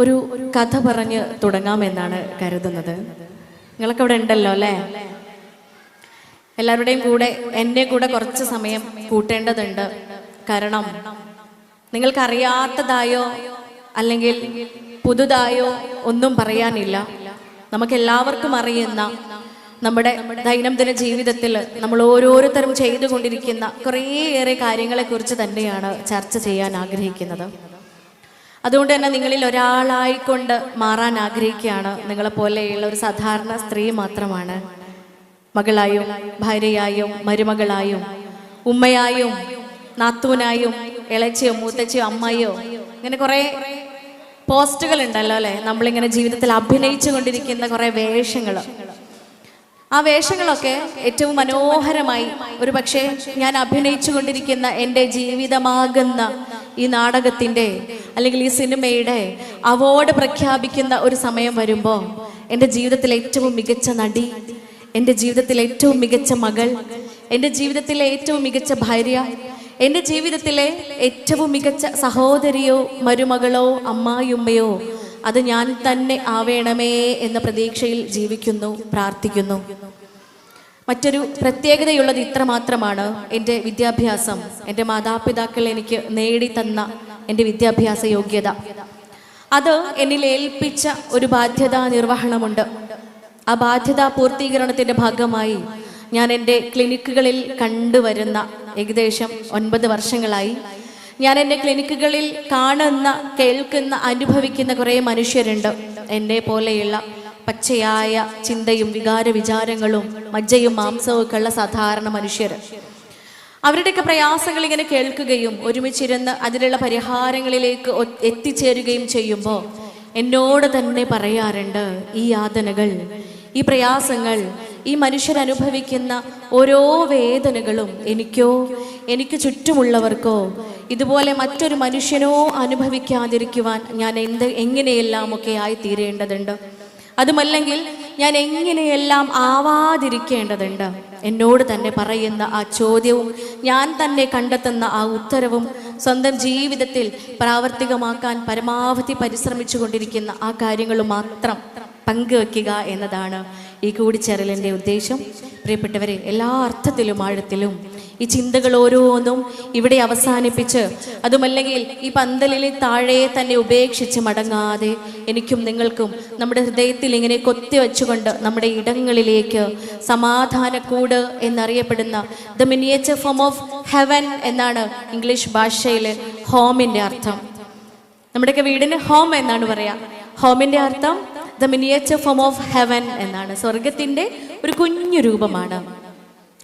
ഒരു കഥ പറഞ്ഞ് തുടങ്ങാമെന്നാണ് കരുതുന്നത്. നിങ്ങളൊക്കെ ഇവിടെ ഉണ്ടല്ലോ അല്ലേ? എല്ലാവരുടെയും കൂടെ എന്റെ കൂടെ കുറച്ച് സമയം കൂട്ടേണ്ടതുണ്ട്. കാരണം നിങ്ങൾക്കറിയാത്തതായോ അല്ലെങ്കിൽ പുതുതായോ ഒന്നും പറയാനില്ല. നമുക്ക് എല്ലാവർക്കും അറിയുന്ന നമ്മുടെ ദൈനംദിന ജീവിതത്തിൽ നമ്മൾ ഓരോരുത്തരും ചെയ്തുകൊണ്ടിരിക്കുന്ന കുറേയേറെ കാര്യങ്ങളെക്കുറിച്ച് തന്നെയാണ് ചർച്ച ചെയ്യാൻ ആഗ്രഹിക്കുന്നത്. അതുകൊണ്ട് തന്നെ നിങ്ങളിൽ ഒരാളായിക്കൊണ്ട് മാറാൻ ആഗ്രഹിക്കുകയാണ്. നിങ്ങളെപ്പോലെയുള്ള ഒരു സാധാരണ സ്ത്രീ മാത്രമാണ്. മകളായും ഭാര്യയായും മരുമകളായും ഉമ്മയായും നാത്തൂനായും ഇളച്ചിയോ മൂത്തച്ചിയോ അമ്മയോ ഇങ്ങനെ കുറേ പോസ്റ്റുകൾ ഉണ്ടല്ലോ അല്ലെ? നമ്മളിങ്ങനെ ജീവിതത്തിൽ അഭിനയിച്ചു കൊണ്ടിരിക്കുന്ന കുറേ വേഷങ്ങൾ ആ വേഷങ്ങളൊക്കെ ഏറ്റവും മനോഹരമായി ഒരു പക്ഷേ ഞാൻ അഭിനയിച്ചു കൊണ്ടിരിക്കുന്ന എന്റെ ജീവിതമാകുന്ന ഈ നാടകത്തിന്റെ അല്ലെങ്കിൽ ഈ സിനിമയുടെ അവാർഡ് പ്രഖ്യാപിക്കുന്ന ഒരു സമയം വരുമ്പോൾ എന്റെ ജീവിതത്തിലെ ഏറ്റവും മികച്ച നടി എന്റെ ജീവിതത്തിലെ ഏറ്റവും മികച്ച മകൾ എന്റെ ജീവിതത്തിലെ ഏറ്റവും മികച്ച ഭാര്യ എന്റെ ജീവിതത്തിലെ ഏറ്റവും മികച്ച സഹോദരിയോ മരുമകളോ അമ്മായിയുമ്മയോ അത് ഞാൻ തന്നെ ആവേണമേ എന്ന പ്രതീക്ഷയിൽ ജീവിക്കുന്നു പ്രാർത്ഥിക്കുന്നു. മറ്റൊരു പ്രത്യേകതയുള്ളത് ഇത്ര മാത്രമാണ് എന്റെ വിദ്യാഭ്യാസം. എന്റെ മാതാപിതാക്കൾ എനിക്ക് നേടി തന്ന എന്റെ വിദ്യാഭ്യാസ യോഗ്യത. അത് എന്നിൽ ഏൽപ്പിച്ച ഒരു ബാധ്യതാ നിർവഹണമുണ്ട്. ആ ബാധ്യതാ പൂർത്തീകരണത്തിന്റെ ഭാഗമായി ഞാൻ എന്റെ ക്ലിനിക്കുകളിൽ കണ്ടുവരുന്ന ഏകദേശം ഒൻപത് വർഷങ്ങളായി. ഞാൻ എന്റെ ക്ലിനിക്കുകളിൽ കാണുന്ന കേൾക്കുന്ന അനുഭവിക്കുന്ന കുറേ മനുഷ്യരുണ്ട്. എന്നെ പോലെയുള്ള പച്ചയായ ചിന്തയും വികാര വിചാരങ്ങളും മജ്ജയും മാംസവും ഒക്കെ ഉള്ള സാധാരണ മനുഷ്യർ. അവരുടെയൊക്കെ പ്രയാസങ്ങൾ ഇങ്ങനെ കേൾക്കുകയും ഒരുമിച്ചിരുന്ന് അതിലുള്ള പരിഹാരങ്ങളിലേക്ക് എത്തിച്ചേരുകയും ചെയ്യുമ്പോൾ എന്നോട് തന്നെ പറയാറുണ്ട് ഈ യാതനകൾ ഈ പ്രയാസങ്ങൾ ഈ മനുഷ്യരനുഭവിക്കുന്ന ഓരോ വേദനകളും എനിക്കോ എനിക്ക് ചുറ്റുമുള്ളവർക്കോ ഇതുപോലെ മറ്റൊരു മനുഷ്യനോ അനുഭവിക്കാതിരിക്കുവാൻ ഞാൻ എന്ത് എങ്ങനെയെല്ലാമൊക്കെ ആയി തീരേണ്ടതുണ്ട് അതുമല്ലെങ്കിൽ ഞാൻ എങ്ങനെയെല്ലാം ആവാതിരിക്കേണ്ടതുണ്ട്? എന്നോട് തന്നെ പറയുന്ന ആ ചോദ്യവും ഞാൻ തന്നെ കണ്ടെത്തുന്ന ആ ഉത്തരവും സ്വന്തം ജീവിതത്തിൽ പ്രാവർത്തികമാക്കാൻ പരമാവധി പരിശ്രമിച്ചു കൊണ്ടിരിക്കുന്ന ആ കാര്യങ്ങൾ മാത്രം പങ്കുവെക്കുക എന്നതാണ് ഈ കൂടിച്ചേരലിന്റെ ഉദ്ദേശം. പ്രിയപ്പെട്ടവരെ എല്ലാ അർത്ഥത്തിലും ആഴത്തിലും ഈ ചിന്തകൾ ഓരോന്നും ഇവിടെ അവസാനിപ്പിച്ച് അതുമല്ലെങ്കിൽ ഈ പന്തലിലെ താഴെ തന്നെ ഉപേക്ഷിച്ച് മടങ്ങാതെ എനിക്കും നിങ്ങൾക്കും നമ്മുടെ ഹൃദയത്തിൽ ഇങ്ങനെ കൊത്തി വെച്ചുകൊണ്ട് നമ്മുടെ ഇടങ്ങളിലേക്ക് സമാധാനക്കൂട് എന്നറിയപ്പെടുന്ന the miniature form of heaven എന്നാണ് ഇംഗ്ലീഷ് ഭാഷയിൽ ഹോമിന്റെ അർത്ഥം. നമ്മുടെയൊക്കെ വീടിന് ഹോം എന്നാണ് പറയാ. ഹോമിന്റെ അർത്ഥം the miniature form of heaven എന്നാണ്. സ്വർഗത്തിന്റെ ഒരു കുഞ്ഞു രൂപമാണ്.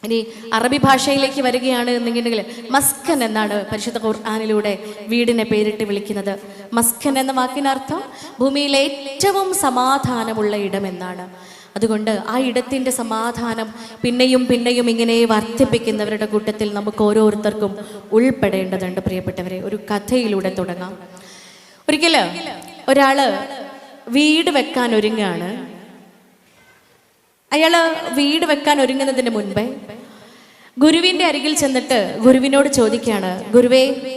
ഇനി അറബി ഭാഷയിലേക്ക് വരികയാണ് എന്നുണ്ടെങ്കിൽ മസ്കൻ എന്നാണ് പരിശുദ്ധ ഖുർആാനിലൂടെ വീടിനെ പേരിട്ട് വിളിക്കുന്നത്. മസ്കൻ എന്ന വാക്കിനർത്ഥം ഭൂമിയിലെ ഏറ്റവും സമാധാനമുള്ള ഇടം എന്നാണ്. അതുകൊണ്ട് ആ ഇടത്തിന്റെ സമാധാനം പിന്നെയും പിന്നെയും ഇങ്ങനെ വർദ്ധിപ്പിക്കുന്നവരുടെ കൂട്ടത്തിൽ നമുക്ക് ഓരോരുത്തർക്കും ഉൾപ്പെടേണ്ടതുണ്ട്. പ്രിയപ്പെട്ടവരെ ഒരു കഥയിലൂടെ തുടങ്ങാം. ഒരിക്കൽ ഒരാൾ വീട് വെക്കാൻ ഒരുങ്ങാണ് അയാൾ വീട് വെക്കാൻ ഒരുങ്ങുന്നതിന് മുൻപേ ഗുരുവിന്റെ അരികിൽ ചെന്നിട്ട് ഗുരുവിനോട് ചോദിക്കുകയാണ് ഗുരുവേ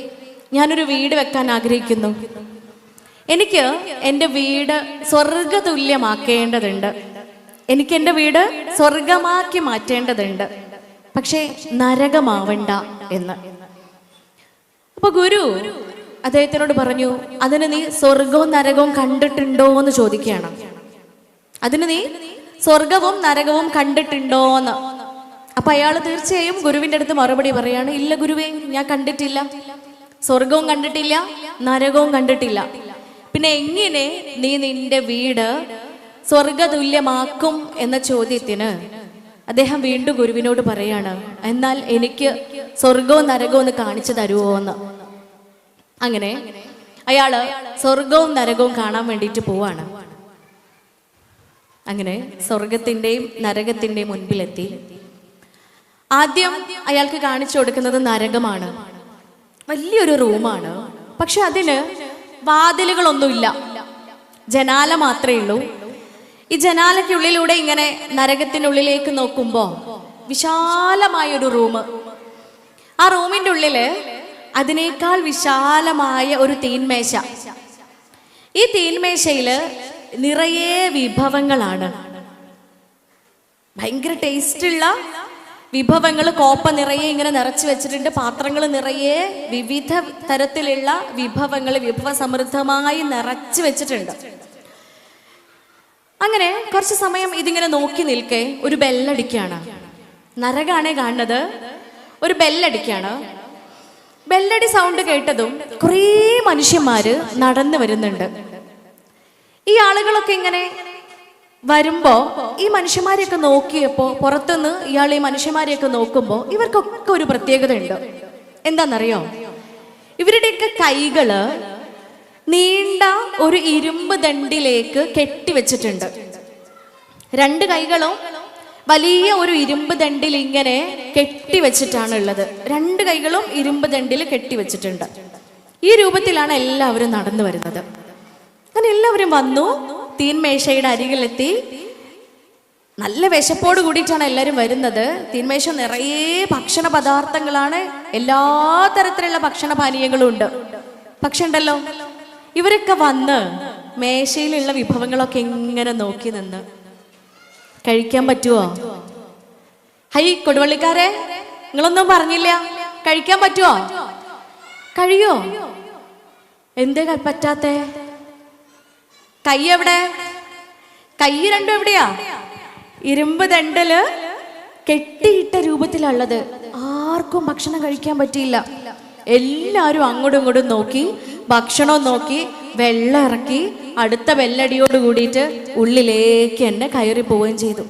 ഞാനൊരു വീട് വെക്കാൻ ആഗ്രഹിക്കുന്നു. എനിക്ക് എന്റെ വീട് സ്വർഗതുല്യമാക്കേണ്ടതുണ്ട്. എനിക്ക് എന്റെ വീട് സ്വർഗമാക്കി മാറ്റേണ്ടതുണ്ട്. പക്ഷേ നരകമാവണ്ട എന്ന്. അപ്പൊ ഗുരു അദ്ദേഹത്തിനോട് പറഞ്ഞു അതിന് നീ സ്വർഗവും നരകവും കണ്ടിട്ടുണ്ടോ എന്ന് ചോദിക്കുകയാണ്. അതിന് നീ സ്വർഗവും നരകവും കണ്ടിട്ടുണ്ടോ എന്ന് അപ്പൊ അയാൾ തീർച്ചയായും ഗുരുവിന്റെ അടുത്ത് മറുപടി പറയാണ് ഇല്ല ഗുരുവേ ഞാൻ കണ്ടിട്ടില്ല. സ്വർഗവും കണ്ടിട്ടില്ല നരകവും കണ്ടിട്ടില്ല. പിന്നെ എങ്ങനെ നീ നിന്റെ വീട് സ്വർഗതുല്യമാക്കും എന്ന ചോദ്യത്തിന് അദ്ദേഹം വീണ്ടും ഗുരുവിനോട് പറയാണ് എന്നാൽ എനിക്ക് സ്വർഗവും നരകവും ഒന്ന് കാണിച്ചു തരുമോ എന്ന് അങ്ങനെ അയാൾ സ്വർഗവും നരകവും കാണാൻ വേണ്ടിയിട്ട് പോവാണ്. അങ്ങനെ സ്വർഗത്തിന്റെയും നരകത്തിന്റെയും മുൻപിലെത്തി. ആദ്യം അയാൾക്ക് കാണിച്ചു കൊടുക്കുന്നത് നരകമാണ്. വലിയൊരു റൂമാണ്. പക്ഷെ അതിന് വാതിലുകളൊന്നുമില്ല. ജനാല മാത്രമേ ഉള്ളൂ. ഈ ജനാലയ്ക്കുള്ളിലൂടെ ഇങ്ങനെ നരകത്തിനുള്ളിലേക്ക് നോക്കുമ്പോ വിശാലമായൊരു റൂം. ആ റൂമിന്റെ ഉള്ളിൽ അതിനേക്കാൾ വിശാലമായ ഒരു തീൻമേശ. ഈ തീന്മേശയിൽ നിറയെ വിഭവങ്ങളാണ്. ഭയങ്കര ടേസ്റ്റുള്ള വിഭവങ്ങൾ കോപ്പ നിറയെ ഇങ്ങനെ നിറച്ചു വെച്ചിട്ടുണ്ട്. പാത്രങ്ങൾ നിറയെ വിവിധ തരത്തിലുള്ള വിഭവങ്ങൾ വിഭവ സമൃദ്ധമായി നിറച്ചു വെച്ചിട്ടുണ്ട്. അങ്ങനെ കുറച്ച് സമയം ഇതിങ്ങനെ നോക്കി നിൽക്കേ ഒരു ബെല്ലടിക്കാണ്. നരകാണേ കാണുന്നത്. ഒരു ബെല്ലടിക്കാണ്. ബെല്ലടി സൗണ്ട് കേട്ടതും കുറേ മനുഷ്യന്മാര് നടന്നു വരുന്നുണ്ട്. ഈ ആളുകളൊക്കെ ഇങ്ങനെ വരുമ്പോ ഈ മനുഷ്യന്മാരെയൊക്കെ നോക്കിയപ്പോ പുറത്തുനിന്ന് ഇയാൾ ഈ മനുഷ്യന്മാരെയൊക്കെ നോക്കുമ്പോ ഇവർക്കൊക്കെ ഒരു പ്രത്യേകത ഉണ്ട് എന്താണെന്നറിയോ? ഇവരുടെയൊക്കെ കൈകൾ നീണ്ട ഒരു ഇരുമ്പ് ദണ്ടിലേക്ക് കെട്ടിവെച്ചിട്ടുണ്ട് രണ്ട് കൈകളും വലിയ ഒരു ഇരുമ്പ് ദണ്ടിൽ ഇങ്ങനെ കെട്ടിവെച്ചിട്ടാണ് ഉള്ളത് രണ്ട് കൈകളും ഇരുമ്പ് ദണ്ടിൽ കെട്ടിവെച്ചിട്ടുണ്ട് ഈ രൂപത്തിലാണ് എല്ലാവരും നടന്നു വരുന്നത്. അങ്ങനെ എല്ലാവരും വന്നു. തീൻമേശയുടെ അരികിലെത്തി. നല്ല വിശപ്പോട് കൂടിയിട്ടാണ് എല്ലാവരും വരുന്നത്. തീന്മേശ നിറയെ ഭക്ഷണ പദാർത്ഥങ്ങളാണ്. എല്ലാ തരത്തിലുള്ള ഭക്ഷണ പാനീയങ്ങളും ഉണ്ട് പക്ഷെ ഉണ്ടല്ലോ ഇവരൊക്കെ വന്ന് മേശയിലുള്ള വിഭവങ്ങളൊക്കെ എങ്ങനെ നോക്കി നിന്ന്. കഴിക്കാൻ പറ്റുമോ ഹൈ കൊടുവള്ളിക്കാരെ നിങ്ങളൊന്നും പറഞ്ഞില്ല. കഴിക്കാൻ പറ്റുമോ കഴിയോ? എന്തേ പറ്റാത്തേ? കൈ എവിടെ? കൈ രണ്ടും എവിടെയാ? ഇരുമ്പ് ദണ്ടൽ കെട്ടിയിട്ട രൂപത്തിലുള്ളത്. ആർക്കും ഭക്ഷണം കഴിക്കാൻ പറ്റിയില്ല. എല്ലാരും അങ്ങോട്ടും ഇങ്ങോട്ടും നോക്കി ഭക്ഷണം നോക്കി വെള്ളം ഇറക്കി അടുത്ത വെല്ലടിയോട് കൂടിയിട്ട് ഉള്ളിലേക്ക് എന്നെ കയറി പോവുകയും ചെയ്തു.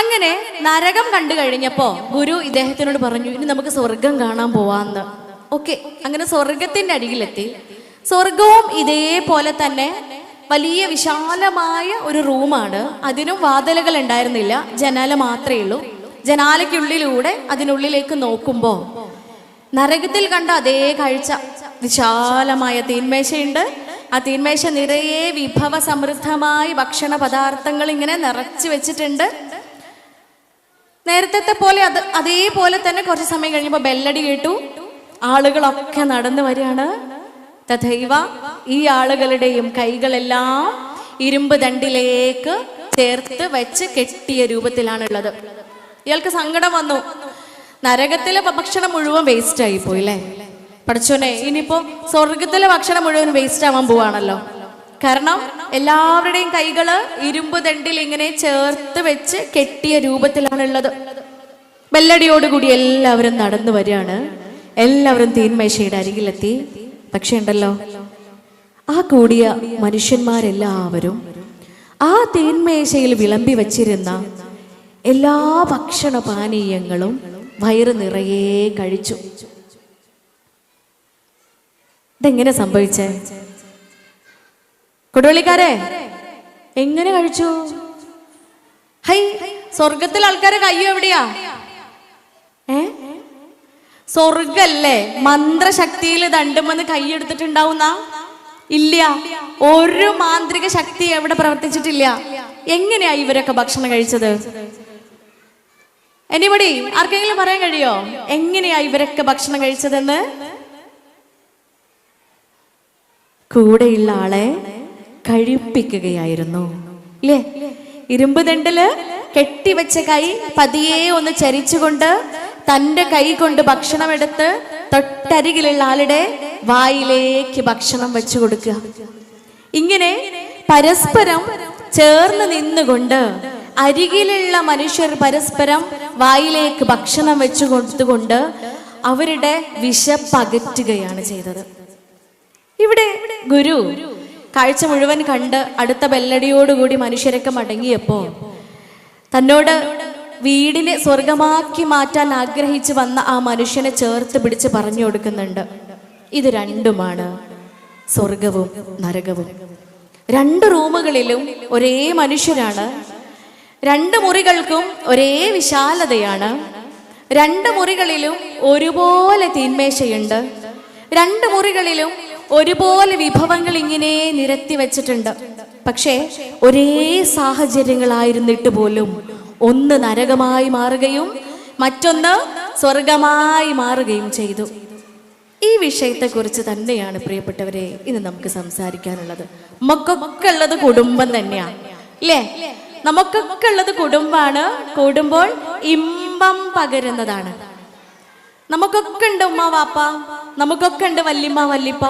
അങ്ങനെ നരകം കണ്ടു കഴിഞ്ഞപ്പോ ഗുരു ഇദ്ദേഹത്തിനോട് പറഞ്ഞു ഇനി നമുക്ക് സ്വർഗം കാണാൻ പോവാന്ന്. ഓക്കെ അങ്ങനെ സ്വർഗത്തിന്റെ അരികിലെത്തി സ്വർഗവും ഇതേപോലെ തന്നെ വലിയ വിശാലമായ ഒരു റൂമാണ്. അതിനും വാതിലുകൾ ഉണ്ടായിരുന്നില്ല. ജനാല മാത്രമേ ഉള്ളൂ. ജനാലയ്ക്കുള്ളിലൂടെ അതിനുള്ളിലേക്ക് നോക്കുമ്പോൾ നരകത്തിൽ കണ്ട അതേ കാഴ്ച. വിശാലമായ തീന്മേശയുണ്ട് ആ തീന്മേശ നിറയെ വിഭവ സമൃദ്ധമായ ഭക്ഷണ പദാർത്ഥങ്ങൾ ഇങ്ങനെ നിറച്ചു വെച്ചിട്ടുണ്ട്. നേരത്തെ പോലെ അത് അതേപോലെ തന്നെ കുറച്ച് സമയം കഴിയുമ്പോൾ ബെല്ലടി കേട്ടു. ആളുകളൊക്കെ നടന്നു വരികയാണ്. തഥൈവ ഈ ആളുകളുടെയും കൈകളെല്ലാം ഇരുമ്പ് ദണ്ടിലേക്ക് ചേർത്ത് വെച്ച് കെട്ടിയ രൂപത്തിലാണുള്ളത്. ഇയാൾക്ക് സങ്കടം വന്നു. നരകത്തിലെ ഭക്ഷണം മുഴുവൻ വേസ്റ്റ് ആയി പോയി അല്ലേ പഠിച്ചോനെ ഇനിയിപ്പോ സ്വർഗത്തിലെ ഭക്ഷണം മുഴുവൻ വേസ്റ്റ് ആവാൻ പോവാണല്ലോ. കാരണം എല്ലാവരുടെയും കൈകൾ ഇരുമ്പ് ദണ്ടിൽ ഇങ്ങനെ ചേർത്ത് വെച്ച് കെട്ടിയ രൂപത്തിലാണുള്ളത്. ബെല്ലടിയോടുകൂടി എല്ലാവരും നടന്നു വരികയാണ്. എല്ലാവരും തീന്മേശയുടെ അരികിലെത്തി. പക്ഷെ ഉണ്ടല്ലോ ആ കൂടിയ മനുഷ്യന്മാരെല്ലാവരും ആ തേന്മേശയിൽ വിളമ്പി വച്ചിരുന്ന എല്ലാ ഭക്ഷണ പാനീയങ്ങളും വയറ് നിറയെ കഴിച്ചു. ഇതെങ്ങനെ സംഭവിച്ചേ? കൊടുവള്ളിക്കാരെ എങ്ങനെ കഴിച്ചു? ഹൈ സ്വർഗത്തിൽ ആൾക്കാരെ കയ്യോ എവിടെയാ? ഏ? സ്വർഗല്ലേ മന്ത്രശക്തിയിൽ ദണ്ടുമെന്ന് കൈയെടുത്തിട്ടുണ്ടാവുന്ന? ഇല്ല. ഒരു മാന്ത്രിക ശക്തി എവിടെ പ്രവർത്തിച്ചിട്ടില്ല? എങ്ങനെയാ ഇവരൊക്കെ ഭക്ഷണം കഴിച്ചത്? എനിബടി ആർക്കെങ്കിലും പറയാൻ കഴിയോ? എങ്ങനെയാ ഇവരൊക്കെ ഭക്ഷണം കഴിച്ചതെന്ന്? കൂടെയുള്ള ആളെ കഴിപ്പിക്കുകയായിരുന്നു. ഇരുമ്പ് ദണ്ടിൽ കെട്ടിവെച്ച കൈ പതിയെ ഒന്ന് ചരിച്ചുകൊണ്ട് തന്റെ കൈ കൊണ്ട് ഭക്ഷണം എടുത്ത് തൊട്ടരികിലുള്ള ആളുടെ വായിലേക്ക് ഭക്ഷണം വെച്ചു കൊടുക്കുക. ഇങ്ങനെ പരസ്പരം ചേർന്ന് നിന്നുകൊണ്ട് അരികിലുള്ള മനുഷ്യർ പരസ്പരം വായിലേക്ക് ഭക്ഷണം വെച്ചു കൊടുത്തുകൊണ്ട് അവരുടെ വിശപ്പകറ്റുകയാണ് ചെയ്തത്. ഇവിടെ ഗുരു കാഴ്ച മുഴുവൻ കണ്ട് അടുത്ത ബെല്ലടിയോടുകൂടി മനുഷ്യരൊക്കെ മടങ്ങിയപ്പോ തന്നോട് വീടിനെ സ്വർഗമാക്കി മാറ്റാൻ ആഗ്രഹിച്ചു വന്ന ആ മനുഷ്യനെ ചേർത്ത് പിടിച്ച് പറഞ്ഞു കൊടുക്കുന്നുണ്ട്. ഇത് രണ്ടുമാണ്. സ്വർഗവും നരകവും. രണ്ട് റൂമുകളിലും ഒരേ മനുഷ്യരാണ് രണ്ട് മുറികൾക്കും ഒരേ വിശാലതയാണ്. രണ്ട് മുറികളിലും ഒരുപോലെ തീന്മേശയുണ്ട്. രണ്ട് മുറികളിലും ഒരുപോലെ വിഭവങ്ങൾ ഇങ്ങനെ നിരത്തി വെച്ചിട്ടുണ്ട്. പക്ഷേ ഒരേ സാഹചര്യങ്ങളായിരുന്നിട്ട് പോലും ഒന്ന് നരകമായി മാറുകയും മറ്റൊന്ന് സ്വർഗമായി മാറുകയും ചെയ്തു. ഈ വിഷയത്തെക്കുറിച്ച് തന്നെയാണ് പ്രിയപ്പെട്ടവരെ ഇന്ന് നമുക്ക് സംസാരിക്കാനുള്ളത്. നമുക്കൊക്കെ ഉള്ളത് കുടുംബം തന്നെയാണ് അല്ലേ നമുക്കൊക്കെ ഉള്ളത് കുടുംബാണ് കൂടുമ്പോൾ ഇമ്പം പകരുന്നതാണ്. നമുക്കൊക്കെ ഉണ്ട് ഉമ്മ വാപ്പ. നമുക്കൊക്കെ ഉണ്ട് വല്യമ്മ വല്യപ്പ.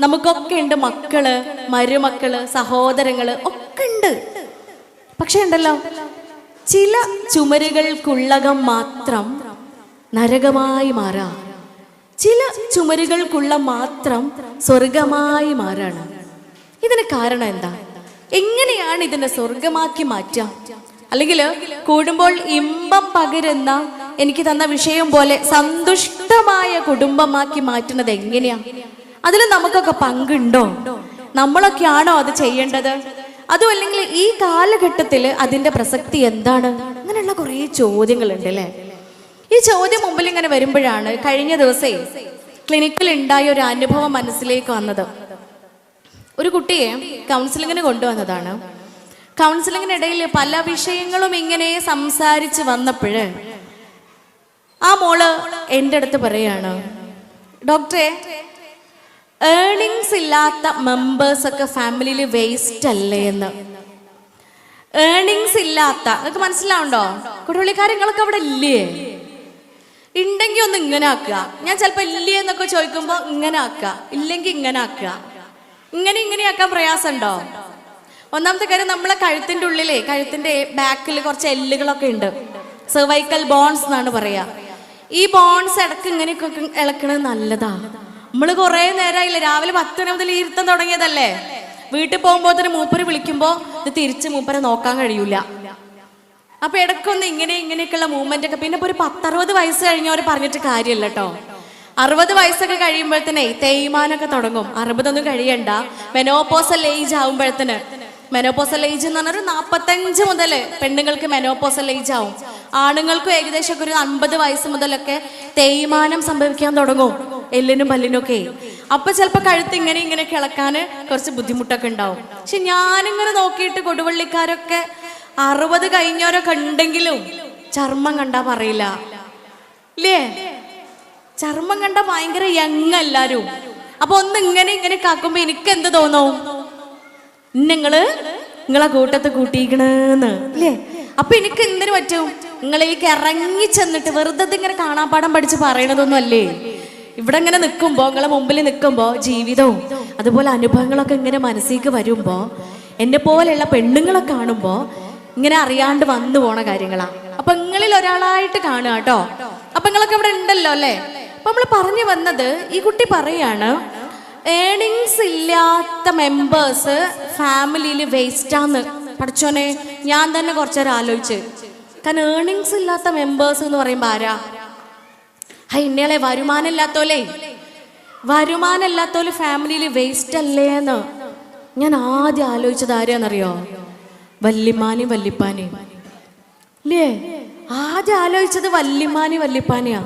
നമുക്കൊക്കെ ഉണ്ട് മക്കൾ മരുമക്കൾ സഹോദരങ്ങൾ. ഒക്കെ ഉണ്ട്. പക്ഷെ ഉണ്ടല്ലോ. ചില ചുമരുകൾക്കുള്ളകം മാത്രം നരകമായി മാറാം. ചില ചുമരുകൾക്കുള്ള മാത്രം സ്വർഗമായി മാറാണ്. ഇതിന് കാരണം എന്താ? എങ്ങനെയാണ് ഇതിനെ സ്വർഗമാക്കി മാറ്റുക അല്ലെങ്കിൽ കൂടുമ്പോൾ ഇമ്പം പകരുന്ന എനിക്ക് തന്ന വിഷയം പോലെ സന്തുഷ്ടമായ കുടുംബമാക്കി മാറ്റുന്നത് എങ്ങനെയാ? അതിൽ നമുക്കൊക്കെ പങ്കുണ്ടോ? നമ്മളൊക്കെയാണോ അത് ചെയ്യേണ്ടത്? അതും അല്ലെങ്കിൽ ഈ കാലഘട്ടത്തിൽ അതിന്റെ പ്രസക്തി എന്താണ്? അങ്ങനെയുള്ള കുറേ ചോദ്യങ്ങളുണ്ട് അല്ലേ? ഈ ചോദ്യം മുമ്പിൽ ഇങ്ങനെ വരുമ്പോഴാണ് കഴിഞ്ഞ ദിവസേ ക്ലിനിക്കിൽ ഉണ്ടായ ഒരു അനുഭവം മനസ്സിലേക്ക് വന്നത്. ഒരു കുട്ടിയെ കൗൺസിലിങ്ങിന് കൊണ്ടുവന്നതാണ്. കൗൺസിലിങ്ങിനിടയിൽ പല വിഷയങ്ങളും ഇങ്ങനെ സംസാരിച്ച് വന്നപ്പോഴ് ആ മോൾ എന്റെ അടുത്ത് പറയാണ് ഡോക്ടറെ ഏണിങ്സ് ഇല്ലാത്ത മെമ്പേഴ്സ് ഒക്കെ ഫാമിലിയിൽ വേസ്റ്റ് അല്ലേ എന്ന്. ഏണിങ്സ് ഇല്ലാത്ത നിങ്ങൾക്ക് മനസ്സിലാവുണ്ടോ? കുടുവള്ളിക്കാരങ്ങളൊക്കെ അവിടെ ഇല്ലേ? ഉണ്ടെങ്കിൽ ഒന്ന് ഇങ്ങനെ ആക്കുക. ഞാൻ ചിലപ്പോൾ ഇല്ലേ എന്നൊക്കെ ചോദിക്കുമ്പോൾ ഇങ്ങനെ ആക്കുക. ഇല്ലെങ്കിൽ ഇങ്ങനെ ആക്കുക. ഇങ്ങനെ ഇങ്ങനെ ആക്കാൻ പ്രയാസമുണ്ടോ? ഒന്നാമത്തെ കാര്യം നമ്മളെ കഴുത്തിന്റെ ഉള്ളിലെ കഴുത്തിന്റെ ബാക്കിൽ കുറച്ച് എല്ലുകളൊക്കെ ഉണ്ട് സെർവൈക്കൽ ബോൺസ് എന്നാണ് പറയാ. ഈ ബോൺസ് ഇടയ്ക്ക് ഇങ്ങനെയൊക്കെ ഇളക്കണത് നല്ലതാ. നമ്മൾ കുറെ നേരമായില്ലേ രാവിലെ പത്ത് മണി മുതൽ ഇരുത്തം തുടങ്ങിയതല്ലേ? വീട്ടിൽ പോകുമ്പോൾ തന്നെ മൂപ്പര് വിളിക്കുമ്പോ ഇത് തിരിച്ച് മൂപ്പരെ നോക്കാൻ കഴിയൂല. അപ്പൊ ഇടയ്ക്കൊന്ന് ഇങ്ങനെ ഇങ്ങനെയൊക്കെയുള്ള മൂവ്മെന്റ് ഒക്കെ. പിന്നെ ഒരു പത്തറുപത് വയസ്സ് കഴിഞ്ഞവർ പറഞ്ഞിട്ട് കാര്യമില്ല കേട്ടോ അറുപത് വയസ്സൊക്കെ കഴിയുമ്പോഴത്തേനെ തേയ്മാനൊക്കെ തുടങ്ങും. അറുപതൊന്നും കഴിയണ്ട. മെനോപോസൽ ഏജ് ആവുമ്പോഴത്തേന്. മെനോപോസൽ ഏജ് എന്ന് പറഞ്ഞാൽ ഒരു നാൽപ്പത്തഞ്ച് മുതൽ പെണ്ണുങ്ങൾക്ക് മെനോപോസൽ ഏജ് ആവും. ആണുങ്ങൾക്കും ഏകദേശം ഒരു അൻപത് വയസ്സ് മുതലൊക്കെ തേയ്മാനം സംഭവിക്കാൻ തുടങ്ങും. എല്ലിനും പല്ലിനും ഒക്കെ അപ്പൊ ചിലപ്പോ കഴുത്ത് ഇങ്ങനെ ഇങ്ങനെ കിളക്കാൻ കുറച്ച് ബുദ്ധിമുട്ടൊക്കെ ഉണ്ടാവും. പക്ഷെ ഞാനിങ്ങനെ നോക്കിയിട്ട് കൊടുവള്ളിക്കാരൊക്കെ അറുപത് കഴിഞ്ഞവരൊക്കെ ഉണ്ടെങ്കിലും ചർമ്മം കണ്ടാ പറയില്ല. ഇല്ലേ? ചർമ്മം കണ്ട ഭയങ്കര യങ് എല്ലാരും. അപ്പൊ ഒന്ന് ഇങ്ങനെ ഇങ്ങനെ കാക്കുമ്പോ എനിക്ക് എന്ത് തോന്നും നിങ്ങൾ നിങ്ങളെ കൂട്ടത്ത് കൂട്ടിയിക്കണെന്ന് അല്ലേ അപ്പൊ എനിക്ക് എന്തിനു പറ്റും? നിങ്ങളേക്ക് ഇറങ്ങി ചെന്നിട്ട് വെറുതെ ഇങ്ങനെ കാണാപ്പാടം പഠിച്ച് പറയണതൊന്നും അല്ലേ? ഇവിടെ ഇങ്ങനെ നിൽക്കുമ്പോ നിങ്ങളെ മുമ്പിൽ നിൽക്കുമ്പോ ജീവിതവും അതുപോലെ അനുഭവങ്ങളൊക്കെ ഇങ്ങനെ മനസ്സിലേക്ക് വരുമ്പോ എന്നെ പോലെയുള്ള പെണ്ണുങ്ങളെ കാണുമ്പോൾ ഇങ്ങനെ അറിയാണ്ട് വന്നു പോണ കാര്യങ്ങളാണ് അപ്പൊ നിങ്ങളിൽ ഒരാളായിട്ട് കാണുക കേട്ടോ. അപ്പൊ നിങ്ങളൊക്കെ ഇവിടെ ഉണ്ടല്ലോ അല്ലേ? അപ്പൊ നമ്മൾ പറഞ്ഞു വന്നത് ഈ കുട്ടി പറയാണ് ഏണിങ്സ് ഇല്ലാത്ത മെമ്പേഴ്സ് ഫാമിലിയിൽ വേസ്റ്റാന്ന് പഠിച്ചോനെ ഞാൻ തന്നെ കുറച്ചേരം ആലോചിച്ച്. കാരണം ഏണിങ്സ് ഇല്ലാത്ത മെമ്പേഴ്സ് എന്ന് പറയുമ്പോൾ ആരാ? ഹൈ ഇന്നയാളെ വരുമാനം ഇല്ലാത്തോലേ വരുമാനം ഇല്ലാത്തോൽ ഫാമിലിയിൽ വേസ്റ്റ് അല്ലേ എന്ന് ഞാൻ ആദ്യം ആലോചിച്ചത് ആരെയാണെന്നറിയോ വല്ലിമാനി വല്ലിപ്പാനി. ഇല്ലേ? ആദ്യം ആലോചിച്ചത് വല്ലിമാനി വല്ലിപ്പാനിയാ.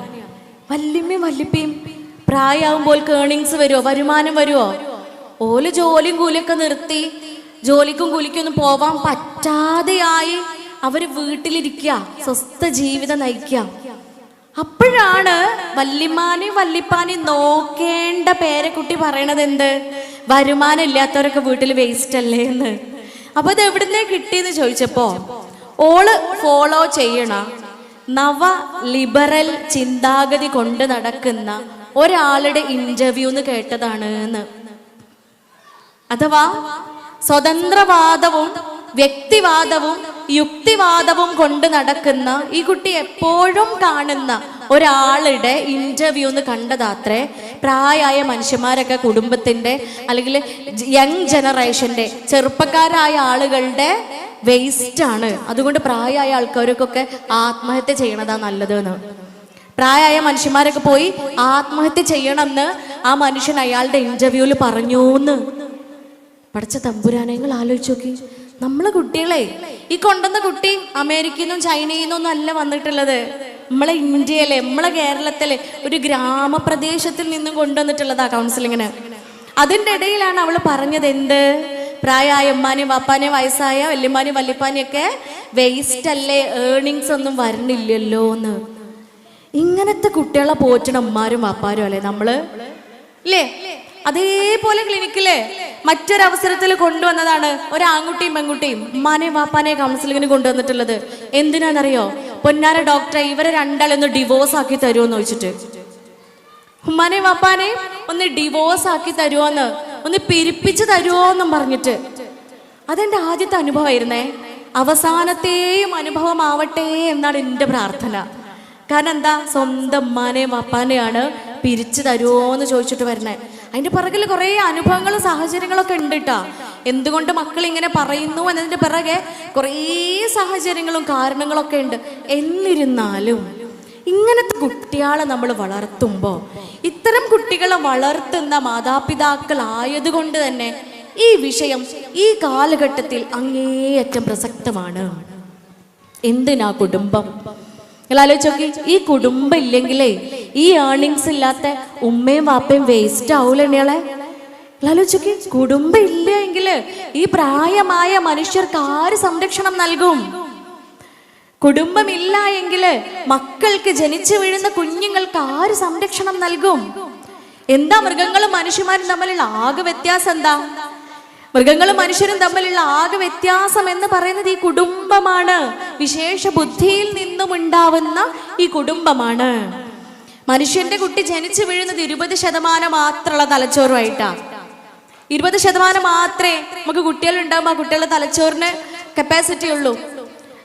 വല്ലിമ്മയും വല്ലിപ്പയും പ്രായമാകുമ്പോൾ കേണിങ്സ് വരുമോ വരുമാനം വരുമോ ഓൽ ജോലിയും കൂലിയൊക്കെ നിർത്തി ജോലിക്കും കൂലിക്കും ഒന്നും പോവാൻ പറ്റാതെയായി അവർ വീട്ടിലിരിക്കുക സ്വസ്ഥ ജീവിതം നയിക്കുക അപ്പോഴാണ് വല്ലിമാനെ വല്ലിപ്പാനെ നോക്കേണ്ട പേരക്കുട്ടി പറയണത് എന്ത്? വരുമാനം ഇല്ലാത്തവരൊക്കെ വീട്ടിൽ വേസ്റ്റ് അല്ലേ എന്ന്. അപ്പൊ ഇത് എവിടുന്നേ കിട്ടിയെന്ന് ചോദിച്ചപ്പോ ഓൾ ഫോളോ ചെയ്യണ നവ ലിബറൽ ചിന്താഗതി കൊണ്ട് നടക്കുന്ന ഒരാളുടെ ഇന്റർവ്യൂ എന്ന് കേട്ടതാണ് എന്ന്. അഥവാ സ്വതന്ത്രവാദവും വ്യക്തിവാദവും യുക്തിവാദവും കൊണ്ട് നടക്കുന്ന ഈ കുട്ടി എപ്പോഴും കാണുന്ന ഒരാളുടെ ഇന്റർവ്യൂ എന്ന് കണ്ടതാത്രേ. പ്രായമായ മനുഷ്യന്മാരൊക്കെ കുടുംബത്തിന്റെ അല്ലെങ്കിൽ യങ് ജനറേഷന്റെ ചെറുപ്പക്കാരായ ആളുകളുടെ വേസ്റ്റ് ആണ്. അതുകൊണ്ട് പ്രായമായ ആൾക്കാർക്കൊക്കെ ആത്മഹത്യ ചെയ്യണതാ നല്ലത് എന്ന് പ്രായമായ മനുഷ്യന്മാരൊക്കെ പോയി ആത്മഹത്യ ചെയ്യണമെന്ന് ആ മനുഷ്യൻ അയാളുടെ ഇന്റർവ്യൂവിൽ പറഞ്ഞു എന്ന് പഠിച്ച തമ്പുരാനങ്ങൾ ആലോചിച്ചു നോക്കി. നമ്മളെ കുട്ടികളെ ഈ കൊണ്ടുവന്ന കുട്ടി അമേരിക്കയിൽ നിന്നും ചൈനയിൽ നിന്നൊന്നും അല്ല വന്നിട്ടുള്ളത്. നമ്മളെ ഇന്ത്യയിലെ നമ്മളെ കേരളത്തിലെ ഒരു ഗ്രാമപ്രദേശത്തിൽ നിന്നും കൊണ്ടുവന്നിട്ടുള്ളതാ കൗൺസിലിങ്ങിന് അതിന്റെ ഇടയിലാണ് അവൾ പറഞ്ഞത് എന്ത്? പ്രായമായ ഉമ്മാനെയും വാപ്പാനെയും വയസ്സായ വല്യമ്മാനെയും വല്യപ്പാനെയൊക്കെ വേസ്റ്റ് അല്ലേ ഏണിങ്സ് ഒന്നും വരണില്ലല്ലോ എന്ന്. ഇങ്ങനത്തെ കുട്ടികളെ പോറ്റണ ഉമ്മാരും വാപ്പാരും അല്ലേ നമ്മൾ? ഇല്ലേ? അതേപോലെ ക്ലിനിക്കിൽ മറ്റൊരവസരത്തിൽ കൊണ്ടുവന്നതാണ് ഒരു ആൺകുട്ടിയും പെൺകുട്ടിയും. ഉമ്മാനെ വാപ്പാനെ കൗൺസിലിങ്ങിന് കൊണ്ടുവന്നിട്ടുള്ളത്. എന്തിനാണെന്നറിയോ? പൊന്നാര ഡോക്ടറെ ഇവരെ രണ്ടാളൊന്ന് ഡിവോഴ്സ് ആക്കി തരുമെന്ന് ചോദിച്ചിട്ട്. ഉമ്മാനെ വാപ്പാനെ ഒന്ന് ഡിവോഴ്സ് ആക്കി തരുമോന്ന് ഒന്ന് പിരിപ്പിച്ച് തരുമോന്നും പറഞ്ഞിട്ട്. അതെന്റെ ആദ്യത്തെ അനുഭവമായിരുന്നേ? അവസാനത്തെയും അനുഭവമാവട്ടെ എന്നാണ് എന്റെ പ്രാർത്ഥന. കാരണം എന്താ? സ്വന്തം ഉമ്മാനെയും വാപ്പാനെയാണ് പിരിച്ചു തരുമോ എന്ന് ചോദിച്ചിട്ട് വരണേ അതിന്റെ പിറകിൽ കുറേ അനുഭവങ്ങളും സാഹചര്യങ്ങളൊക്കെ ഉണ്ട് കേട്ടാ എന്തുകൊണ്ട് മക്കൾ ഇങ്ങനെ പറയുന്നു എന്നതിന്റെ പിറകെ കുറേ സാഹചര്യങ്ങളും കാരണങ്ങളൊക്കെ ഉണ്ട്. എന്നിരുന്നാലും ഇങ്ങനത്തെ കുട്ടികളെ നമ്മൾ വളർത്തുമ്പോൾ ഇത്തരം കുട്ടികളെ വളർത്തുന്ന മാതാപിതാക്കളായതുകൊണ്ട് തന്നെ ഈ വിഷയം ഈ കാലഘട്ടത്തിൽ അങ്ങേയറ്റം പ്രസക്തമാണ്. എന്തിനാ കുടുംബം? നിങ്ങൾ ആലോചിച്ച് നോക്കി ഈ കുടുംബം ഇല്ലെങ്കിലേ ഈ ഏർണിങ്സ് ഇല്ലാത്ത ഉമ്മയും വാപ്പയും വേസ്റ്റ് ആവൂല എണ്ണിയാളെ ആലോചിച്ചോക്കി കുടുംബം ഇല്ല എങ്കിൽ ഈ പ്രായമായ മനുഷ്യർക്ക് ആര് സംരക്ഷണം നൽകും? കുടുംബമില്ല എങ്കിൽ മക്കൾക്ക് ജനിച്ചു വീഴുന്ന കുഞ്ഞുങ്ങൾക്ക് ആര് സംരക്ഷണം നൽകും? എന്താ മൃഗങ്ങളും മനുഷ്യന്മാരും തമ്മിലുള്ള ആകെ വ്യത്യാസം എന്താ? മൃഗങ്ങളും മനുഷ്യരും തമ്മിലുള്ള ആകെ വ്യത്യാസം എന്ന് പറയുന്നത് ഈ കുടുംബമാണ്. വിശേഷ ബുദ്ധിയിൽ നിന്നും ഉണ്ടാവുന്ന ഈ കുടുംബമാണ്. മനുഷ്യന്റെ കുട്ടി ജനിച്ചു വീഴുന്നത് ഇരുപത് ശതമാനം മാത്രമുള്ള തലച്ചോറുമായിട്ടാണ് ഇരുപത് ശതമാനം മാത്രമേ നമുക്ക് കുട്ടികൾ ഉണ്ടാകുമ്പോൾ ആ കുട്ടികളുടെ തലച്ചോറിന് കപ്പാസിറ്റി ഉള്ളൂ.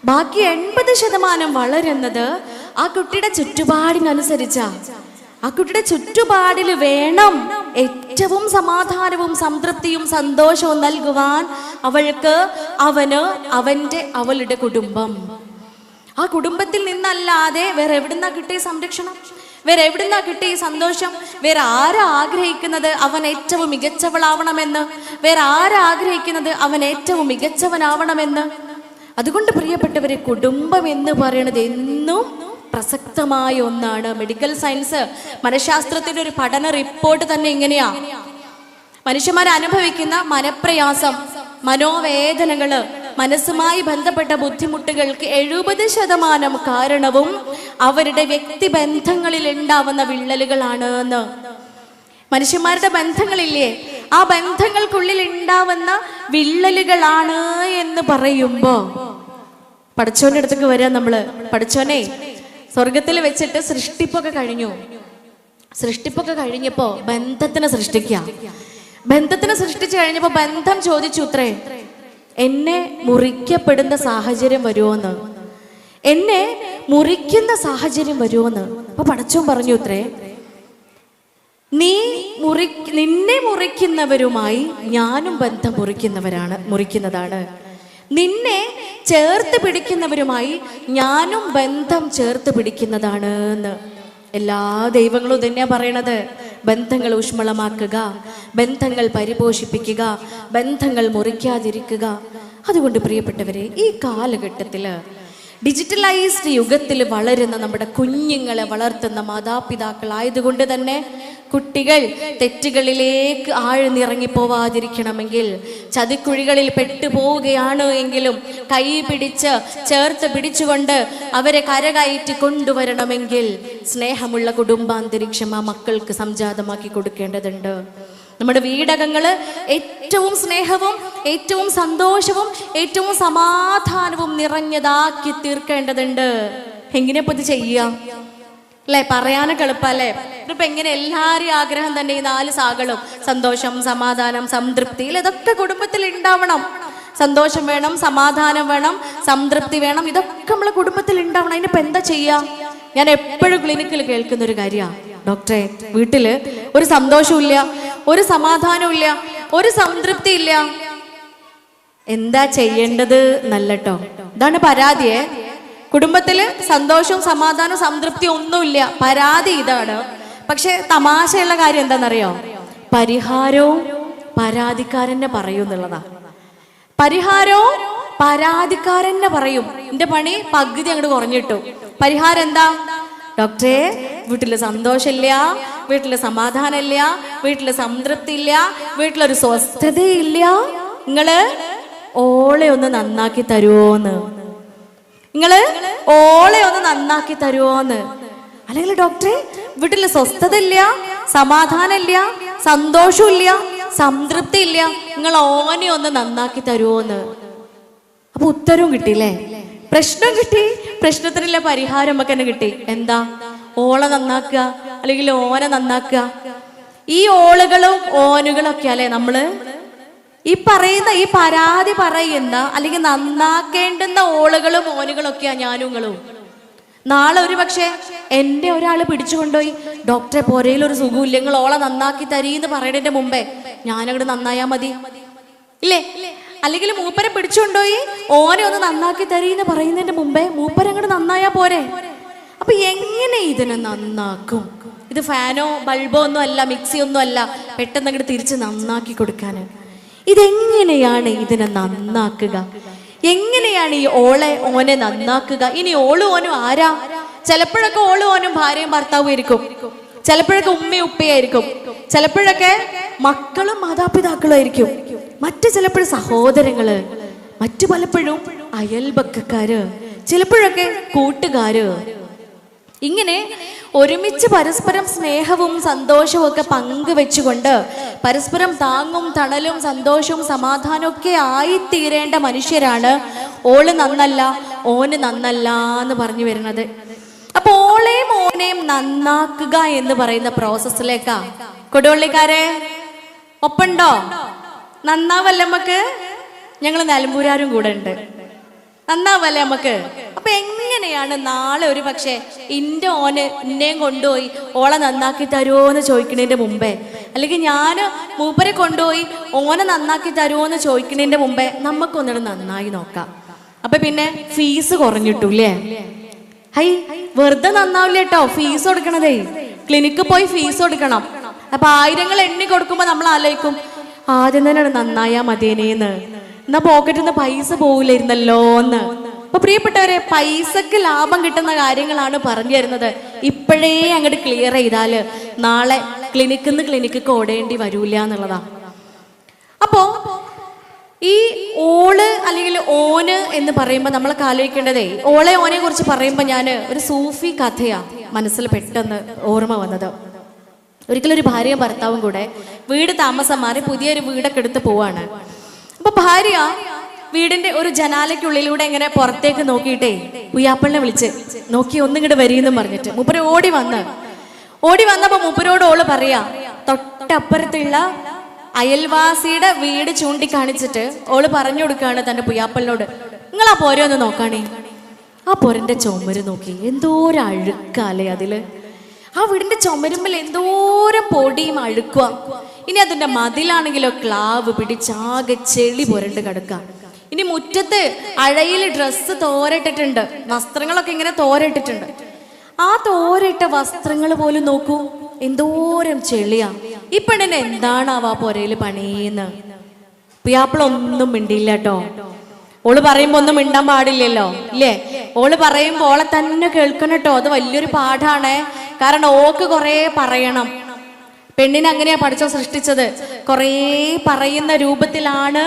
ബാക്കി എൺപത് ശതമാനം വളരുന്നത് ആ കുട്ടിയുടെ ചുറ്റുപാടിനനുസരിച്ചാ. ആ കുട്ടിയുടെ ചുറ്റുപാടിൽ വേണം ഏറ്റവും സമാധാനവും സംതൃപ്തിയും സന്തോഷവും നൽകുവാൻ അവൾക്ക് അവന് അവന്റെ അവളുടെ കുടുംബം. ആ കുടുംബത്തിൽ നിന്നല്ലാതെ വേറെ എവിടുന്നാ കിട്ടിയ സംരക്ഷണം? വേറെ എവിടുന്നാ കിട്ടിയ സന്തോഷം? വേറെ ആരാ ആഗ്രഹിക്കുന്നത് അവൻ ഏറ്റവും മികച്ചവളാവണമെന്ന്? വേറെ ആരാ ആഗ്രഹിക്കുന്നത് അവൻ ഏറ്റവും മികച്ചവനാവണമെന്ന്? അതുകൊണ്ട് പ്രിയപ്പെട്ടവരെ കുടുംബം എന്ന് പറയുന്നത് എന്നും പ്രസക്തമായ ഒന്നാണ് മെഡിക്കൽ സയൻസ് മനഃശാസ്ത്രത്തിന്റെ ഒരു പഠന റിപ്പോർട്ട് തന്നെ ഇങ്ങനെയാ. മനുഷ്യന്മാർ അനുഭവിക്കുന്ന മനപ്രയാസം മനോവേദനകൾ മനസ്സുമായി ബന്ധപ്പെട്ട ബുദ്ധിമുട്ടുകൾക്ക് എഴുപത് ശതമാനം കാരണവും അവരുടെ വ്യക്തിബന്ധങ്ങളിൽ ഉണ്ടാവുന്ന വിള്ളലുകളാണ് എന്ന്. മനുഷ്യന്മാരുടെ ബന്ധങ്ങളില്ലേ? ആ ബന്ധങ്ങൾക്കുള്ളിൽ ഉണ്ടാവുന്ന വിള്ളലുകളാണ് എന്ന് പറയുമ്പോ പഠിച്ചോന്റെ അടുത്തേക്ക് വരാം നമ്മൾ. പഠിച്ചോനെ സ്വർഗത്തിൽ വെച്ചിട്ട് സൃഷ്ടിപ്പൊക്കെ കഴിഞ്ഞു. സൃഷ്ടിപ്പൊക്കെ കഴിഞ്ഞപ്പോ ബന്ധത്തിനെ സൃഷ്ടിക്കുക ബന്ധത്തിനെ സൃഷ്ടിച്ചു കഴിഞ്ഞപ്പോ ബന്ധം ചോദിച്ചു ഇത്രേ എന്നെ മുറിക്കപ്പെടുന്ന സാഹചര്യം വരുമോന്ന് എന്നെ മുറിക്കുന്ന സാഹചര്യം വരുമോന്ന് അപ്പൊ പടച്ചോൻ പറഞ്ഞു ഇത്രേ നീ മുറി നിന്നെ മുറിക്കുന്നവരുമായി ഞാനും ബന്ധം മുറിക്കുന്നവരാണ് മുറിക്കുന്നതാണ്. നിന്നെ ചേർത്ത് പിടിക്കുന്നവരുമായി ഞാനും ബന്ധം ചേർത്ത് പിടിക്കുന്നതാണ് എന്ന്. എല്ലാ ദൈവങ്ങളും തന്നെയാ പറയണത്. ബന്ധങ്ങൾ ഊഷ്മളമാക്കുക ബന്ധങ്ങൾ പരിപോഷിപ്പിക്കുക ബന്ധങ്ങൾ മുറിക്കാതിരിക്കുക. അതുകൊണ്ട് പ്രിയപ്പെട്ടവരെ ഈ കാലഘട്ടത്തിൽ ഡിജിറ്റലൈസ്ഡ് യുഗത്തിൽ വളരുന്ന നമ്മുടെ കുഞ്ഞുങ്ങളെ വളർത്തുന്ന മാതാപിതാക്കളായതുകൊണ്ട് തന്നെ കുട്ടികൾ തെറ്റുകളിലേക്ക് ആഴ്ന്നിറങ്ങി പോവാതിരിക്കണമെങ്കിൽ ചതിക്കുഴികളിൽ പെട്ടുപോവുകയാണ് എങ്കിലും കൈ പിടിച്ച് ചേർത്ത് പിടിച്ചുകൊണ്ട് അവരെ കരകയറ്റി കൊണ്ടുവരണമെങ്കിൽ സ്നേഹമുള്ള കുടുംബാന്തരീക്ഷം ആ മക്കൾക്ക് സംജാതമാക്കി കൊടുക്കേണ്ടതുണ്ട്. നമ്മുടെ വീടകങ്ങൾ ഏറ്റവും സ്നേഹവും ഏറ്റവും സന്തോഷവും ഏറ്റവും സമാധാനവും നിറഞ്ഞതാക്കി തീർക്കേണ്ടതുണ്ട്. എങ്ങനെയപ്പോ ഇത് ചെയ്യാം? അല്ലെ? പറയാനൊക്കെ എളുപ്പല്ലേ ഇപ്പൊ എങ്ങനെ എല്ലാവരെയും ആഗ്രഹം തന്നെ ഈ നാല് സാകളും സന്തോഷം സമാധാനം സംതൃപ്തി ഇതൊക്കെ കുടുംബത്തിൽ ഉണ്ടാവണം. സന്തോഷം വേണം സമാധാനം വേണം സംതൃപ്തി വേണം ഇതൊക്കെ നമ്മളെ കുടുംബത്തിൽ ഉണ്ടാവണം. അതിനിപ്പോ എന്താ ചെയ്യാ? ഞാൻ എപ്പോഴും ക്ലിനിക്കിൽ കേൾക്കുന്ന ഒരു കാര്യമാണ് ഡോക്ടറെ വീട്ടിൽ ഒരു സന്തോഷവും ഇല്ല ഒരു സമാധാനമില്ല ഒരു സംതൃപ്തി ഇല്ല എന്താ ചെയ്യേണ്ടത് നല്ലട്ടോ ഇതാണ് പരാതിയെ. കുടുംബത്തിൽ സന്തോഷവും സമാധാനവും സംതൃപ്തിയും ഒന്നുമില്ല. പരാതി ഇതാണ്. പക്ഷെ തമാശയുള്ള കാര്യം എന്താണെന്നറിയോ? പരിഹാരവും പരാതിക്കാരനെ പറയൂ എന്നുള്ളതാ. പരിഹാരവും പരാതിക്കാരനെ പറയും. എന്റെ പണി പകുതി അങ്ങോട്ട് കുറഞ്ഞിട്ടു. പരിഹാരം എന്താ? ഡോക്ടറെ വീട്ടിൽ സന്തോഷമില്ല വീട്ടിൽ സമാധാനമില്ല വീട്ടിൽ സംതൃപ്തി ഇല്ല വീട്ടിലൊരു സ്വസ്ഥതയില്ല. നിങ്ങൾ ഓളെ ഒന്ന് നന്നാക്കി തരുമോന്ന് നിങ്ങൾ ഓളെ ഒന്ന് നന്നാക്കി തരുമോന്ന് അല്ലെങ്കിൽ ഡോക്ടറെ വീട്ടിൽ സ്വസ്ഥത ഇല്ല സമാധാനമില്ല സന്തോഷമില്ല സംതൃപ്തി ഇല്ല നിങ്ങൾ ഓനെ ഒന്ന് നന്നാക്കി തരുമോന്ന് അപ്പൊ ഉത്തരവും കിട്ടിയില്ലേ? പ്രശ്നം കിട്ടി പ്രശ്നത്തിനുള്ള പരിഹാരം നമുക്ക് തന്നെ കിട്ടി. എന്താ? ഓളെ നന്നാക്കുക അല്ലെങ്കിൽ ഓന നന്നാക്കുക. ഈ ഓളുകളും ഓനുകളും ഒക്കെ അല്ലെ നമ്മൾ? ഈ പറയുന്ന ഈ പരാതി പറയുന്ന അല്ലെങ്കിൽ നന്നാക്കേണ്ടുന്ന ഓളുകളും ഓനുകളും ഒക്കെയാ ഞാനുങ്ങളും നാളെ ഒരു പക്ഷേ എന്റെ ഒരാൾ പിടിച്ചു കൊണ്ടുപോയി ഡോക്ടറെ പോരയിൽ ഒരു സുഖമില്ല നിങ്ങൾ ഓളെ നന്നാക്കി തരീന്ന് പറയണതിന്റെ മുമ്പേ ഞാനങ്ങോട്ട് നന്നായാ മതി. ഇല്ലേ? അല്ലെങ്കിൽ മൂപ്പരെ പിടിച്ചുകൊണ്ടുപോയി ഓനെ ഒന്ന് നന്നാക്കി തരീന്ന് പറയുന്നതിന്റെ മുമ്പേ മൂപ്പരങ്ങോട് നന്നായാ പോരെ? അപ്പൊ എങ്ങനെ ഇതിനെ നന്നാക്കും? ഇത് ഫാനോ ബൾബോ ഒന്നും അല്ല മിക്സി ഒന്നും അല്ല. പെട്ടെന്ന് അങ്ങോട്ട് തിരിച്ച് നന്നാക്കി കൊടുക്കാന്. ഇതെങ്ങനെയാണ് ഇതിനെ നന്നാക്കുക? എങ്ങനെയാണ് ഈ ഓളെ ഓനെ നന്നാക്കുക? ഇനി ഓളും ഓനും ആരാ? ചിലപ്പോഴൊക്കെ ഓളും ഓനും ഭാര്യയും ഭർത്താവും ആയിരിക്കും. ചിലപ്പോഴൊക്കെ ഉമ്മയും ഉപ്പയായിരിക്കും ചിലപ്പോഴൊക്കെ മക്കളും മാതാപിതാക്കളും ആയിരിക്കും. മറ്റു ചിലപ്പോഴും സഹോദരങ്ങൾ മറ്റു പലപ്പോഴും അയൽപക്കക്കാര് ചിലപ്പോഴൊക്കെ കൂട്ടുകാര് ഇങ്ങനെ ഒരുമിച്ച് പരസ്പരം സ്നേഹവും സന്തോഷവും ഒക്കെ പങ്കുവെച്ചുകൊണ്ട് പരസ്പരം താങ്ങും തണലും സന്തോഷവും സമാധാനവും ഒക്കെ ആയിത്തീരേണ്ട മനുഷ്യരാണ് ഓൾ നന്നല്ല ഓന് നന്നല്ല എന്ന് പറഞ്ഞു വരുന്നത്. അപ്പൊ ഓളെയും ഓനെയും നന്നാക്കുക എന്ന് പറയുന്ന പ്രോസസ്സിലേക്കാ. കൊടുവള്ളിക്കാരെ ഒപ്പണ്ടോ നന്നാവല്ല നമുക്ക് ഞങ്ങൾ നിലമ്പൂരാരും കൂടെ ഉണ്ട്. നന്നാവല്ലേ നമുക്ക്? അപ്പൊ എങ്ങനെയാണ് നാളെ ഒരു പക്ഷേ ഇന്റെ ഓന് ഇന്നേം കൊണ്ടുപോയി ഓളെ നന്നാക്കി തരുമോ എന്ന് ചോദിക്കുന്നതിന്റെ മുമ്പേ? അല്ലെങ്കിൽ ഞാൻ മൂപ്പരെ കൊണ്ടുപോയി ഓനെ നന്നാക്കി തരുമോ എന്ന് ചോദിക്കുന്നതിന്റെ മുമ്പേ നമുക്കൊന്നിട്ട് നന്നായി നോക്കാം. അപ്പൊ പിന്നെ ഫീസ് കുറഞ്ഞിട്ടൂല്ലേ? ഹൈ വെറുതെ നന്നാവില്ല കേട്ടോ ഫീസ് കൊടുക്കണതേ. ക്ലിനിക്ക് പോയി ഫീസ് കൊടുക്കണം. അപ്പൊ ആയിരങ്ങൾ എണ്ണി കൊടുക്കുമ്പോ നമ്മൾ ആലോചിക്കും ആദ്യം തന്നെയാണ് നന്നായാ മതിയേനേന്ന്. എന്നാ പോക്കറ്റിൽ നിന്ന് പൈസ പോകില്ലായിരുന്നല്ലോ എന്ന്. അപ്പൊ പ്രിയപ്പെട്ടവരെ പൈസക്ക് ലാഭം കിട്ടുന്ന കാര്യങ്ങളാണ് പറഞ്ഞു തരുന്നത്. ഇപ്പോഴേ അങ്ങോട്ട് ക്ലിയർ ചെയ്താൽ നാളെ ക്ലിനിക്കിൽ നിന്ന് ക്ലിനിക്ക് ഓടേണ്ടി വരൂല എന്നുള്ളതാ. അപ്പോ ഈ ഓൾ അല്ലെങ്കിൽ ഓന് എന്ന് പറയുമ്പോൾ നമ്മൾ ആലോചിക്കേണ്ടതേ ഓളെ ഓനെ കുറിച്ച് പറയുമ്പോൾ ഞാൻ ഒരു സൂഫി കഥയാ മനസ്സിൽ പെട്ടെന്ന് ഓർമ്മ വന്നത്. ഒരിക്കലും ഒരു ഭാര്യയും ഭർത്താവും കൂടെ വീട് താമസം മാറി പുതിയൊരു വീടൊക്കെ എടുത്ത് പോവാണ്. അപ്പൊ ഭാര്യ വീടിന്റെ ഒരു ജനാലയ്ക്കുള്ളിലൂടെ ഇങ്ങനെ പുറത്തേക്ക് നോക്കിയിട്ടേ ഉയ്യാപ്പളിനെ വിളിച്ച് നോക്കി ഒന്നിങ്ങോട്ട് വരിയെന്ന് പറഞ്ഞിട്ട്. മൂപ്പര് ഓടി വന്ന് ഓടി വന്നപ്പോ മൂപ്പരോട് ഓൾ പറയാ തൊട്ടപ്പുറത്തുള്ള അയൽവാസിയുടെ വീട് ചൂണ്ടിക്കാണിച്ചിട്ട് ഓൾ പറഞ്ഞു കൊടുക്കുകയാണ് തന്റെ പുയ്യാപ്പലിനോട്. നിങ്ങൾ ആ പോര ഒന്ന് നോക്കാണേ. ആ പോരന്റെ ചോമര് നോക്കി എന്തോരം അഴുക്കാലേ അതിൽ. ആ വീടിന്റെ ചുമരുമ്പിൽ എന്തോരം പൊടിയും അഴുക്കുക ഇനി അതിന്റെ മതിലാണെങ്കിലോ ക്ലാവ് പിടിച്ചാകെ ചെളി പുരണ്ട് കിടക്കുക ഇനി മുറ്റത്ത് അഴയിൽ ഡ്രസ്സ് തോരട്ടിട്ടുണ്ട്. വസ്ത്രങ്ങളൊക്കെ ഇങ്ങനെ തോരട്ടിട്ടുണ്ട്. ആ തോരട്ട വസ്ത്രങ്ങൾ പോലും നോക്കൂ എന്തോരം ചെളിയാ. ഈ പെണ്ണിന് എന്താണാവാ പുരയിൽ പണിയെന്ന്? പിയാപ്പിളൊന്നും മിണ്ടിയില്ല കേട്ടോ. ഓൾ പറയുമ്പോ ഒന്നും മിണ്ടാൻ പാടില്ലല്ലോ ഇല്ലേ? ഓൾ പറയുമ്പോ ഓളെ തന്നെ കേൾക്കണം കേട്ടോ അത് വലിയൊരു പാഠാണ്. കാരണം ഓക്ക് കുറേ പറയണം. പെണ്ണിനെ അങ്ങനെയാ പഠിച്ചോ സൃഷ്ടിച്ചത്? കുറേ പറയുന്ന രൂപത്തിലാണ്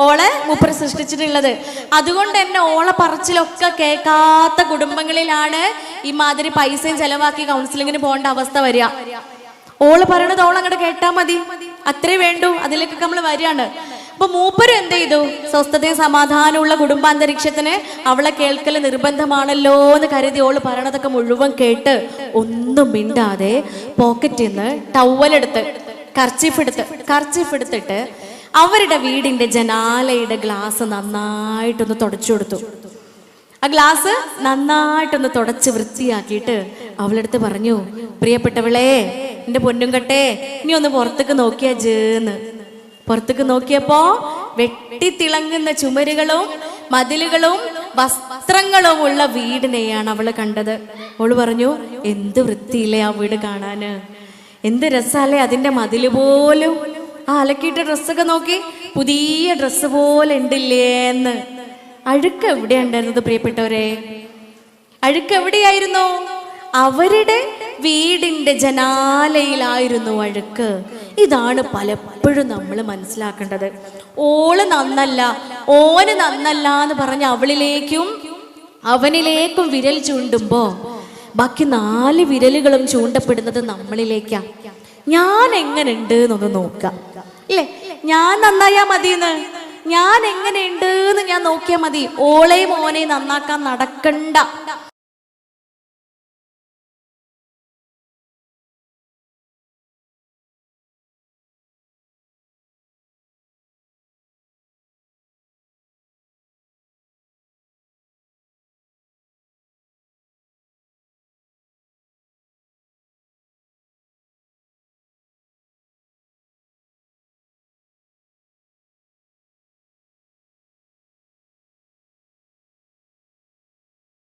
ഓളെ മൂപ്പർ സൃഷ്ടിച്ചിട്ടുള്ളത്. അതുകൊണ്ട് തന്നെ ഓളെ പറച്ചിലൊക്കെ കേൾക്കാത്ത കുടുംബങ്ങളിലാണ് ഈ മാതിരി പൈസയും ചെലവാക്കി കൗൺസിലിങ്ങിന് പോകേണ്ട അവസ്ഥ വരിക. ഓൾ പറയണത് ഓളങ്ങോട്ട് കേട്ടാ മതി. അത്രേ വേണ്ടു. അതിലേക്കൊക്കെ നമ്മൾ വരികയാണ്. അപ്പൊ മൂപ്പരും എന്ത് ചെയ്തു? സ്വസ്ഥതയും സമാധാനമുള്ള കുടുംബാന്തരീക്ഷത്തിന് അവളെ കേൾക്കൽ നിർബന്ധമാണല്ലോ എന്ന് കരുതി ഓൾ പറയണതൊക്കെ മുഴുവൻ കേട്ട് ഒന്നും മിണ്ടാതെ പോക്കറ്റിൽ നിന്ന് ടവലെടുത്ത് കർച്ചീഫ് എടുത്ത് കർച്ചീഫ് എടുത്തിട്ട് അവരുടെ വീടിന്റെ ജനാലയുടെ ഗ്ലാസ് നന്നായിട്ടൊന്ന് തുടച്ചു കൊടുത്തു. ആ ഗ്ലാസ് നന്നായിട്ടൊന്ന് തുടച്ച് വൃത്തിയാക്കിയിട്ട് അവളെടുത്ത് പറഞ്ഞു പ്രിയപ്പെട്ടവളെ എന്റെ പൊന്നും കട്ടെ നീ ഒന്ന് പുറത്തേക്ക് നോക്കിയാ ജേന്ന്. പുറത്തേക്ക് നോക്കിയപ്പോ വെട്ടിത്തിളങ്ങുന്ന ചുമരുകളും മതിലുകളും വസ്ത്രങ്ങളും ഉള്ള വീടിനെയാണ് അവൾ കണ്ടത്. അവൾ പറഞ്ഞു എന്ത് വൃത്തിയില്ലേ ആ വീട് കാണാന്? എന്ത് രസാലേ അതിന്റെ മതിൽ പോലും? ആ അലക്കിയിട്ട ഡ്രസ്സൊക്കെ നോക്കി പുതിയ ഡ്രസ്സ് പോലെ ഉണ്ടില്ലേന്ന്. അഴുക്ക് എവിടെ ഉണ്ടായിരുന്നത് പ്രിയപ്പെട്ടവരെ? അഴുക്ക് എവിടെയായിരുന്നു? അവരുടെ വീടിന്റെ ജനാലയിലായിരുന്നു അഴുക്ക്. ഇതാണ് പലപ്പോഴും നമ്മൾ മനസ്സിലാക്കേണ്ടത്. ഓൾ നന്നല്ല ഓന് നന്നല്ല എന്ന് പറഞ്ഞ് അവളിലേക്കും അവനിലേക്കും വിരൽ ചൂണ്ടുമ്പോ ബാക്കി നാല് വിരലുകളും ചൂണ്ടപ്പെടുന്നത് നമ്മളിലേക്കാ. ഞാൻ എങ്ങനെയുണ്ട് എന്നൊന്ന് നോക്കാം ഇല്ലേ? ഞാൻ നന്നായാ മതിയെന്ന്? ഞാൻ എങ്ങനെയുണ്ട് എന്ന് ഞാൻ നോക്കിയാൽ മതി. ഓളെയും ഓനെയും നന്നാക്കാൻ നടക്കണ്ട.